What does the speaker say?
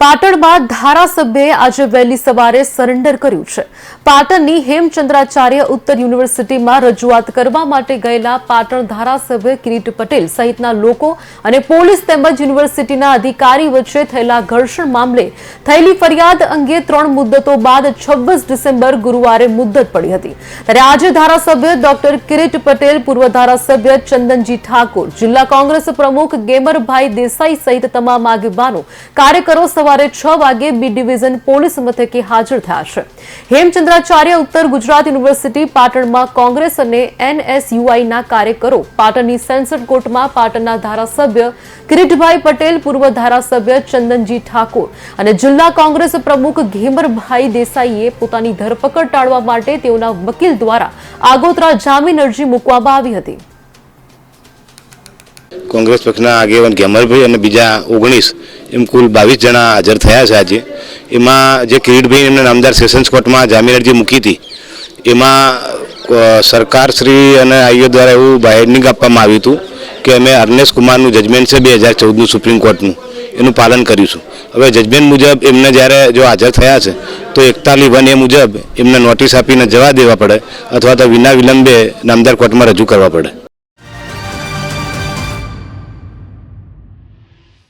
પાટણમાં ધારાસભ્યએ આજે વહેલી સવારે સરેન્ડર કર્યું છે. પાટણની હેમચંદ્રાચાર્ય ઉત્તર યુનિવર્સિટીમાં રજૂઆત કરવા માટે ગયેલા પાટણ ધારાસભ્ય કિરીટ પટેલ સહિતના લોકો અને પોલીસ તેમજ યુનિવર્સિટીના અધિકારી વચ્ચે થયેલા ઘર્ષણ મામલે થયેલી ફરિયાદ અંગે ત્રણ મુદ્દતો બાદ છવ્વીસ ડિસેમ્બર ગુરુવારે મુદ્દત પડી હતી. ત્યારે આજે ધારાસભ્ય ડોક્ટર કિરીટ પટેલ, પૂર્વ ધારાસભ્ય ચંદનજી ઠાકોર, જિલ્લા કોંગ્રેસ પ્રમુખ ગેમરભાઈ દેસાઈ સહિત તમામ આગેવાનો, કાર્યકરો સવારે છ વાગે બી ડિવિઝન પોલીસ મથકે હાજર થયા છે. હેમચંદ્રાચાર્ય ઉત્તર ગુજરાત યુનિવર્સિટી પાટણમાં કોંગ્રેસ અને એનએસયુઆઈના કાર્યકરો પાટણની સેન્સર કોર્ટમાં પાટણના ધારાસભ્ય કિરીટભાઈ પટેલ, પૂર્વ ધારાસભ્ય ચંદનજી ઠાકોર અને જિલ્લા કોંગ્રેસ પ્રમુખ ઘેમરભાઈ દેસાઈએ પોતાની ધરપકડ ટાળવા માટે તેઓના વકીલ દ્વારા આગોતરા જામીન અરજી મૂકવામાં આવી હતી. કોંગ્રેસ પક્ષના આગેવાન ગેમરભાઈ અને બીજા ઓગણીસ, એમ કુલ બાવીસ જણા હાજર થયા છે આજે. એમાં જે કિરીટભાઈ એમને નામદાર સેશન્સ કોર્ટમાં જામીન અરજી મૂકી હતી, એમાં સરકારશ્રી અને આઈઓ દ્વારા એવું બાહેરનિંગ આપવામાં આવ્યું હતું કે અમે અર્નેશ કુમારનું જજમેન્ટ છે બે હજાર ચૌદનું સુપ્રીમ કોર્ટનું, એનું પાલન કરીશું. હવે જજમેન્ટ મુજબ એમને જ્યારે જો હાજર થયા છે, તો એકતાલી વન એ મુજબ એમને નોટિસ આપીને જવા દેવા પડે અથવા તો વિના વિલંબે નામદાર કોર્ટમાં રજૂ કરવા પડે.